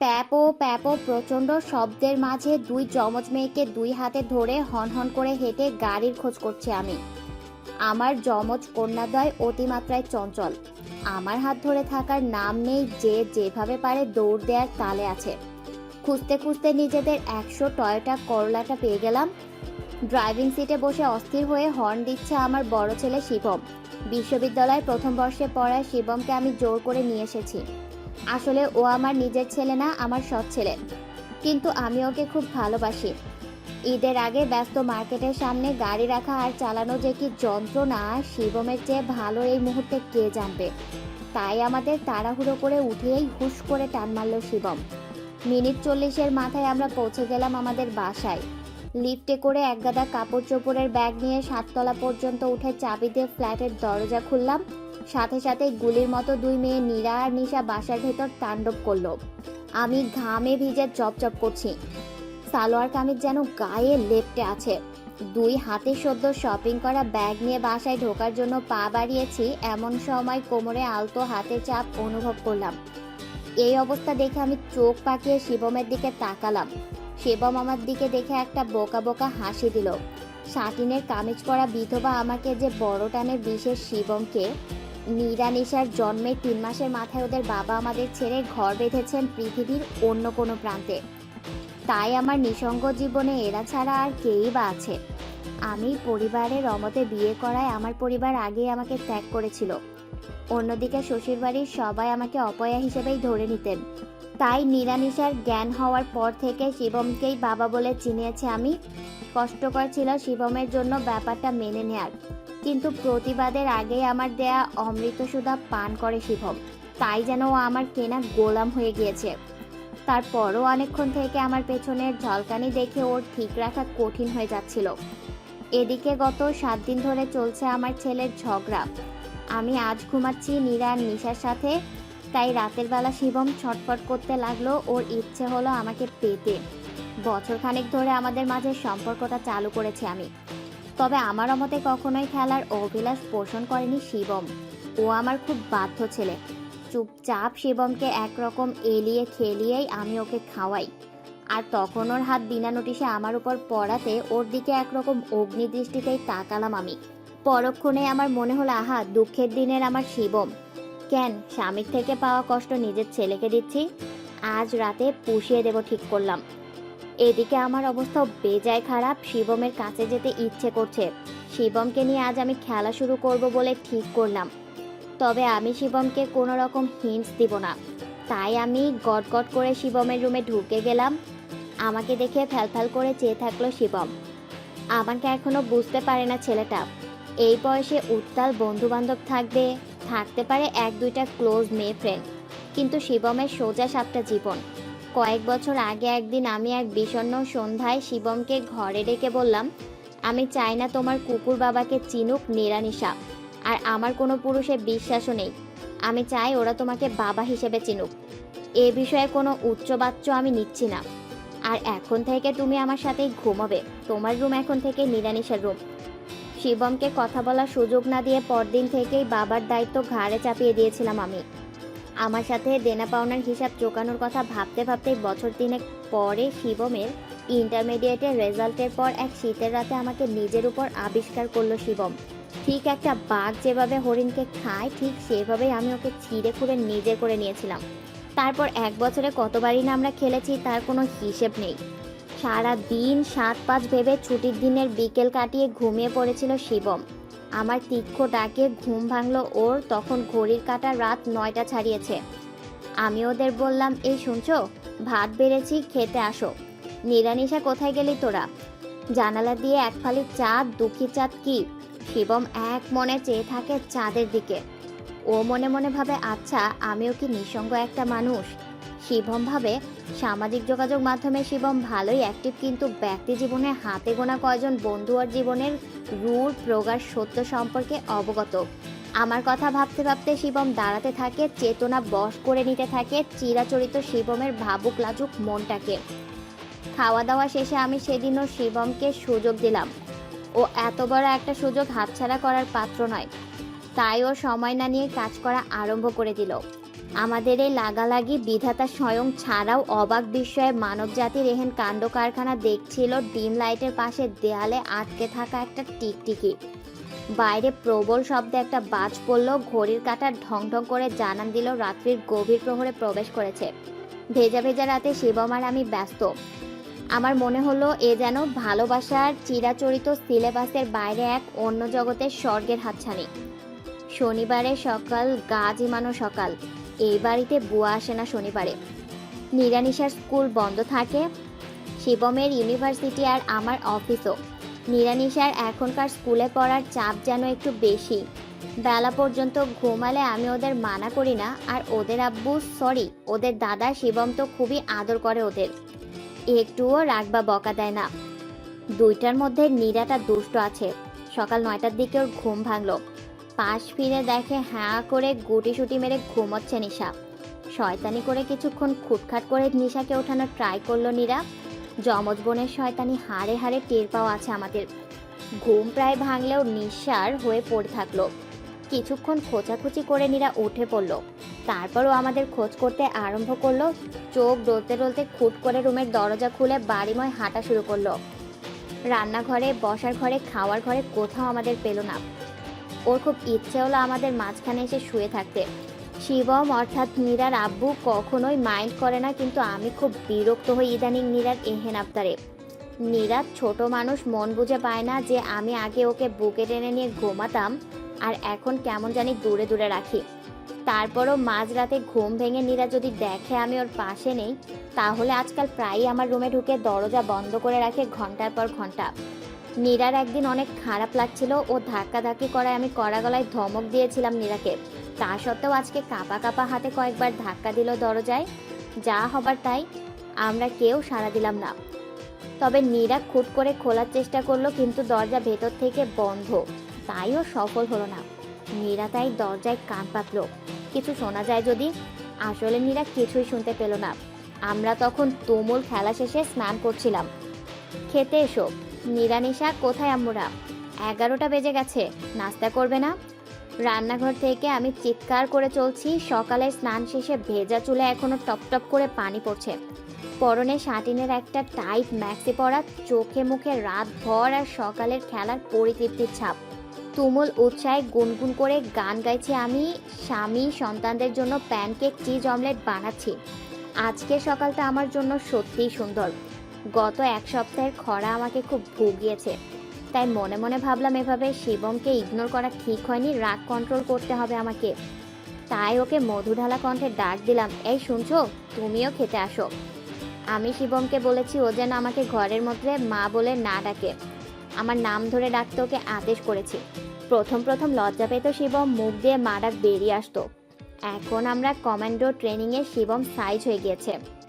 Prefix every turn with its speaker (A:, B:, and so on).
A: প্যাপো প্যাপো প্রচণ্ড শব্দের মাঝে দুই যমজ মেয়েকে দুই হাতে ধরে হনহন করে হেঁটে গাড়ির খোঁজ করছি আমি। আমার যমজ কন্যাদ্বয় অতিমাত্রায় চঞ্চল। আমার হাত ধরে থাকার নাম নেই যে যেভাবে পারে দৌড় দেওয়ার তালে আছে। খুঁজতে খুঁজতে নিজেদের একশো টয়োটা করলাটা পেয়ে গেলাম। ড্রাইভিং সিটে বসে অস্থির হয়ে হর্ন দিচ্ছে আমার বড় ছেলে শিবম। বিশ্ববিদ্যালয়ে প্রথম বর্ষে পড়ায় শিবমকে আমি জোর করে নিয়ে এসেছি। আসলে ও আমার নিজের ছেলে না, আমার সৎ ছেলে। কিন্তু আমি ওকে খুব ভালোবাসি। ঈদের আগে ব্যস্ত মার্কেটের সামনে গাড়ি রাখা আর চালানো যে কি যন্ত্রণা, শিবমের চেয়ে ভালো এই মুহূর্তে কে জানবে? তাই আমাদের তাড়াহুড়ো করে উঠেই হুশ করে টান মারল শিবম। মিনিট চল্লিশের মাথায় আমরা পৌঁছে গেলাম আমাদের বাসায়। লিফটে করে একগাদা কাপড় চোপড়ের ব্যাগ নিয়ে সাততলা পর্যন্ত উঠে চাবি দিয়ে ফ্ল্যাটের দরজা খুললাম। সাথে সাথে গুলির মতো দুই মেয়ে নীরা আর নিশা বাসার ভেতর তাণ্ডব করল। আমি ঘামে ভিজে চপচপ করছি। সালোয়ার কামিজ যেন গায়ে লেপটে আছে। দুই হাতে সদ্য শপিং করা ব্যাগ নিয়ে বাসায় ঢোকার জন্য পা বাড়িয়েছি, এমন সময় কোমরে আলতো হাতে চাপ অনুভব করলাম। এই অবস্থা দেখে আমি চোখ পাকিয়ে শিবমের দিকে তাকালাম। শিবম আমার দিকে দেখে একটা বোকা বোকা হাসি দিল। সাটিনের কামিজ পরা বিধবা আমাকে যে বড় টানে বিশেষ শিবমকে নিরানিশার জন্মের তিন মাসের মাথায় ওদের বাবা আমাদের ছেড়ে ঘর বেঁধেছেন পৃথিবীর অন্য কোনো প্রান্তে। তাই আমার নিঃসঙ্গ জীবনে এরা ছাড়া আর কেই বা আছে। আমি পরিবারের রমতে বিয়ে করায় আমার পরিবার আগেই আমাকে ত্যাগ করেছিল। অন্যদিকে শ্বশুরবাড়ির সবাই আমাকে অপয়া হিসেবেই ধরে নিতেন। তাই নিরামিষার জ্ঞান হওয়ার পর থেকে শিবমকেই বাবা বলে চিনিয়েছে আমি। কষ্টকর ছিল শিবমের জন্য ব্যাপারটা মেনে নেয়ার। কিন্তু প্রতিবাদের আগেই আমার দেয়া অমৃতসুধা পান করে শিবম। তাই যেন ও আমার কেনা গোলাম হয়ে গিয়েছে। তারপরও অনেকক্ষণ থেকে আমার পেছনের ঝলকানি দেখে ওর ঠিক রাখা কঠিন হয়ে যাচ্ছিল। এদিকে গত সাত দিন ধরে চলছে আমার ছেলের ঝগড়া। আমি আজ ঘুমাচ্ছি নীরা নিশার সাথে, তাই রাতের বেলা শিবম ছটফট করতে লাগল ওর ইচ্ছে হলো আমাকে পেতে। বছরখানেক ধরে আমাদের মাঝে সম্পর্কটা চালু করেছি আমি। তবে আমার মতে কখনোই খেলার অভিলাষ পোষণ করেনি শিবম। ও আমার খুব বাধ্য ছেলে। চুপচাপ শিবমকে একরকম এলিয়ে খেলিয়েই আমি ওকে খাওয়াই। আর তখন ওর হাত বিনা নোটিশে আমার উপর পড়াতে ওর দিকে একরকম অগ্নিদৃষ্টিতেই তাকালাম আমি। পরক্ষণে আমার মনে হলো, আহা, দুঃখের দিনের আমার শিবম। কেন, স্বামীর থেকে পাওয়া কষ্ট নিজের ছেলেকে দিচ্ছি? আজ রাতে পুষিয়ে দেব ঠিক করলাম। এদিকে আমার অবস্থা বেজায় খারাপ। শিবমের কাছে যেতে ইচ্ছে করছে। শিবমকে নিয়ে আজ আমি খেলা শুরু করব বলে ঠিক করলাম। তবে আমি শিবমকে কোনো রকম হিন্টস দিব না। তাই আমি গট গট করে শিবমের রুমে ঢুকে গেলাম। আমাকে দেখে ফ্যালফ্যাল করে চেয়ে থাকল শিবম। আমাকে এখনও বুঝতে পারে না ছেলেটা। এই বয়সে উত্তাল বন্ধু বান্ধব থাকবে, থাকতে পারে এক দুইটা ক্লোজ মেয়ে ফ্রেন্ড কিন্তু শিবমের সোজা সাতটা জীবন। কয়েক বছর আগে একদিন আমি এক বিষণ্ণ সন্ধ্যায় শিবমকে ঘরে ডেকে বললাম, আমি চাই না তোমার কুকুর বাবাকে চিনুক নিরানিশা আর আমার কোনো পুরুষে বিশ্বাসও নেই। আমি চাই ওরা তোমাকে বাবা হিসেবে চিনুক। এ বিষয়ে কোনো উচ্চবাচ্য আমি নিচ্ছি না। আর এখন থেকে তুমি আমার সাথেই ঘুমাবে। তোমার রুম এখন থেকে নিরানিশার রুম। শিবমকে কথা বলার সুযোগ না দিয়ে পরদিন থেকেই বাবার দায়িত্ব ঘাড়ে চাপিয়ে দিয়েছিলাম আমি। আমার সাথে দেনা পাওনার হিসাব চোকানোর কথা ভাবতে ভাবতেই বছর তিনেক পরে শিবমের ইন্টারমিডিয়েটের রেজাল্টের পর এক শীতের রাতে আমাকে নিজের উপর আবিষ্কার করল শিবম। ঠিক একটা বাঘ যেভাবে হরিণকে খায়, ঠিক সেভাবেই আমি ওকে ছিঁড়ে খুঁড়ে নিজে করে নিয়েছিলাম। তারপর এক বছরে কতবারই না আমরা খেলেছি, তার কোনো হিসেব নেই। সারা দিন সাত পাঁচ ভেবে ছুটির দিনের বিকেল কাটিয়ে ঘুমিয়ে পড়েছিল শিবম। আমার তীক্ষ্ণ ডাকে ঘুম ভাঙল ওর, তখন ঘড়ির কাটা রাত নয়টা ছাড়িয়েছে। আমি ওদের বললাম, এই শুনছো? ভাত বেড়েছি, খেতে আসো। নিরানিশা কোথায় গেলি তোরা? জানালা দিয়ে এক ফালি চাঁদ, দুঃখী চাঁদ কি? শিবম এক মনে চেয়ে থাকে চাঁদের দিকে। ও মনে মনে ভাবে আচ্ছা আমিও কি নিঃসঙ্গ একটা মানুষ? শিবম ভাবে সামাজিক যোগাযোগ মাধ্যমে শিবম ভালোই অ্যাক্টিভ কিন্তু ব্যক্তি জীবনে হাতে গোনা কয়জন বন্ধু আর জীবনের রূঢ়, প্রগাঢ়, সত্য সম্পর্কে অবগত। আমার কথা ভাবতে ভাবতে শিবম দাঁড়াতে থাকে, চেতনা বশ করে নিতে থাকে, চিরাচরিত শিবমের ভাবুক লাজুক মনটাকে। খাওয়া দাওয়া শেষে আমি সেদিনও শিবমকে সুযোগ দিলাম। ও এত বড় একটা সুযোগ হাতছাড়া করার পাত্র নয়। তাই ও সময় না নিয়ে কাজ করা আরম্ভ করে দিল। আমাদের এই লাগালাগি বিধাতা স্বয়ং ছাড়াও অবাক বিস্ময়ে মানবজাতির এহেন কাণ্ড কারখানা দেখছিল ডিম লাইটের পাশে দেয়ালে আটকে থাকা একটা টিকটিকি। বাইরে প্রবল শব্দে একটা বাজ পড়ল ঘড়ির কাঁটা ঢং ঢং করে জানান দিল, রাত্রির গভীর প্রহরে প্রবেশ করেছে। ভেজা ভেজা রাতে শিবম আর আমি ব্যস্ত। আমার মনে হলো এ যেন ভালোবাসার চিরাচরিত সিলেবাসের বাইরে এক অন্য জগতের স্বর্গের হাতছানি। শনিবারে সকাল, গা জিমানো সকাল। এই বাড়িতে বুয়া আসে না শনিবারে। নিরানিশার স্কুল বন্ধ থাকে, শিবমের ইউনিভার্সিটি আর আমার অফিসও। নিরানিশার এখনকার স্কুলে পড়ার চাপ যেন একটু বেশি। বেলা পর্যন্ত ঘুমালে আমি ওদের মানা করি না আর ওদের আব্বু সরি ওদের দাদা শিবম তো খুবই আদর করে ওদের। একটুও রাগ বা বকা দেয় না। দুইটার মধ্যে নীরাটা দুষ্ট আছে। সকাল নয়টার দিকে ওর ঘুম ভাঙলো। পাশ ফিরে দেখে হ্যাঁ করে গুটি সুটি মেরে ঘুমোচ্ছে নিশা। শয়তানি করে কিছুক্ষণ খুটখাট করে নিশাকে ওঠানোর ট্রাই করল নীরা। যমজ বোনের শয়তানি হাড়ে হাড়ে টের পাওয়া আছে আমাদের। ঘুম প্রায় ভাঙলেও নিঃসার হয়ে পড়ে থাকল। কিছুক্ষণ খোঁচাখুচি করে নীরা উঠে পড়ল। তারপরও আমাদের খোঁজ করতে আরম্ভ করল। চোখ ডলতে ডলতে খুট করে রুমের দরজা খুলে বাড়িময় হাঁটা শুরু করল। রান্নাঘরে, বসার ঘরে, খাওয়ার ঘরে কোথাও আমাদের পেল না। ওর খুব ইচ্ছে হলো আমাদের মাঝখানে এসে শুয়ে থাকতে। শিবম অর্থাৎ নীরার আব্বু কখনোই মাইন্ড করে না, কিন্তু আমি খুব বিরক্ত হই ইদানিং নীরার এহেন আবতারে নীরা ছোট মানুষ, মন বুঝে পায় না যে আমি আগে ওকে বুকে টেনে নিয়ে ঘুমাতাম আর এখন কেমন জানি দূরে দূরে রাখি। তারপরও মাঝরাতে ঘুম ভেঙে নীরা যদি দেখে আমি ওর পাশে নেই, তাহলে আজকাল প্রায়ই আমার রুমে ঢুকে দরজা বন্ধ করে রাখে ঘণ্টার পর ঘণ্টা। নীরার একদিন অনেক খারাপ লাগছিল, ও ধাক্কাধাক্কি করায় আমি কড়া গলায় ধমক দিয়েছিলাম নীরাকে তা সত্ত্বেও আজকে কাপা কাপা হাতে কয়েকবার ধাক্কা দিল দরজায়। যা হবার তাই, আমরা কেউ সাড়া দিলাম না। তবে নীরা খুট করে খোলার চেষ্টা করল, কিন্তু দরজা ভেতর থেকে বন্ধ। তাইও সফল হলো না। নীরা তাই দরজায় কান পাতলো। কিছু শোনা যায় যদি, আসলে নীরা কিছুই শুনতে পেল না। আমরা তখন তুমুল খেলা শেষে স্নান করছিলাম। খেতে এসো। নিরানিশা, কোথায় আম্মুরা? এগারোটা বেজে গেছে, নাস্তা করবে না? রান্নাঘর থেকে আমি চিৎকার করে চলছি, সকালে স্নান শেষে ভেজা চুলে এখনও টপ টপ করে পানি পড়ছে। পরনে শাটিনের একটা টাইট ম্যাক্সি পরা, চোখে মুখে রাত ভর আর সকালের খেলার পরিতৃপ্তির ছাপ। তুমুল উৎসাহে গুনগুন করে গান গাইছি আমি, স্বামী সন্তানদের জন্য প্যানকেক, চিজ অমলেট বানাচ্ছি। আজকে সকালটা আমার জন্য সত্যিই সুন্দর। গত এক সপ্তাহের খরা আমাকে খুব ভুগিয়েছে। তাই মনে মনে ভাবলাম এভাবে শিবমকে ইগনোর করা ঠিক হয়নি, রাগ কন্ট্রোল করতে হবে আমাকে। তাই ওকে মধুঢালা কণ্ঠে ডাক দিলাম, এই শুনছো? তুমিও খেতে আসো। আমি শিবমকে বলেছি, ও যেন আমাকে ঘরের মধ্যে মা বলে না ডাকে। আমার নাম ধরে ডাকতে ওকে আদেশ করেছি। প্রথম প্রথম লজ্জা পেত শিবম, মুখ দিয়ে মা ডাক বেরিয়ে আসতো। এখন আমরা কমান্ডো ট্রেনিংয়ে শিবম সাইজ হয়ে গিয়েছে।